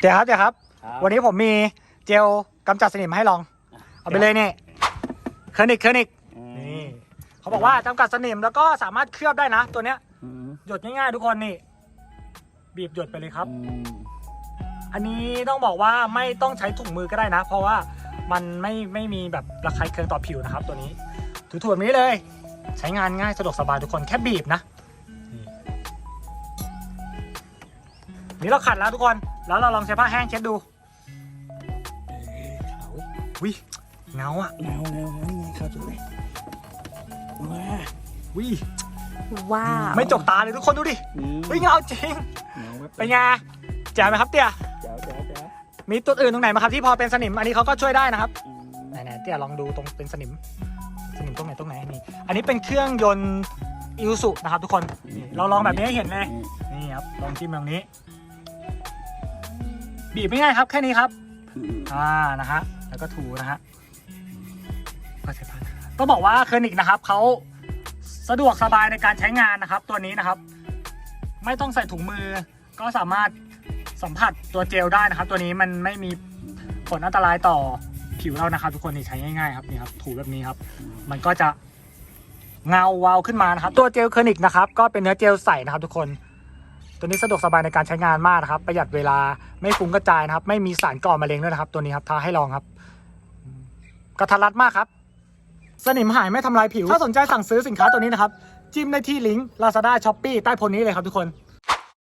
เดี๋ยวครับเดี๋ยวครับครับ วันนี้ผมมีเจลกำจัดสนิมให้ลอง เอาไปเลยนี่เคอร์นิกเคอร์นิกอืมนี่เขาบอกว่าจำกัดสนิมแล้วก็สามารถเคลือบได้นะ ตัวเนี้ยอืมหยดง่ายๆทุกคนนี่ บีบหยดไปเลยครับอืมอันนี้ต้องบอกว่าไม่ต้องใช้ถุงมือก็ได้นะ เพราะว่ามันไม่ไม่มีแบบระคายเคืองต่อผิวนะครับ ตัวนี้ถูๆแบบนี้เลย ใช้งานง่ายสะดวกสบายทุกคนแค่บีบนะนี่นี่เราขัดแล้วทุกคน แล้วเราลองใช้ผ้าแห้งเช็ดดูวิเงาอะเงาเงาเงานี่ไงครับจุ๊บเลยว้าวิว้าวไม่จกตาเลยทุกคนดูดิวิเงาจริงเงาแบบเป็นไงแจ๋วไหมครับเตี่ยเจ๋วเจ๋วเจ๋วมีตัวอื่นตรงไหนไหมครับที่พอเป็นสนิมอันนี้เขาก็ช่วยได้นะครับอืมไหนๆเตี่ยลองดูตรงเป็นสนิม สนิมตรงไหนตรงไหนนี่อันนี้เป็นเครื่องยนต์อิวสุนะครับทุกคนเราลองแบบนี้ให้เห็นเลยนี่ครับลองจิ้มตรงนี้ บีบไม่ง่ายครับ แค่นี้ครับอ่านะฮะแล้วก็ถูนะฮะก็ใช้ผ้าต้องบอกว่าเคอร์นิกนะครับเขาสะดวกสบายในการใช้งานนะครับ ตัวนี้นะครับ ไม่ต้องใส่ถุงมือ ก็สามารถสัมผัสตัวเจลได้นะครับ ตัวนี้มันไม่มีผลอันตรายต่อผิวเรานะครับ ทุกคนนี่ใช้ง่ายๆครับนี่ครับถูแบบนี้ครับ มันก็จะเงาวาวขึ้นมานะครับ ตัวเจลเคอร์นิกนะครับ ก็เป็นเนื้อเจลใสนะครับ ทุกคน ตัวนี้สะดวกสบายในการใช้งานมากนะครับ ประหยัดเวลาไม่ฟุ้งกระจายนะครับ ไม่มีสารก่อมะเร็งด้วยนะครับ ตัวนี้ครับท้าให้ลองครับ กระทัดรัดมากครับ สนิมหายไม่ทำลายผิว ถ้าสนใจสั่งซื้อสินค้าตัวนี้นะครับ จิ้มได้ที่ลิงก์ Lazada Shopee ใต้โพสต์นี้เลยครับทุกคน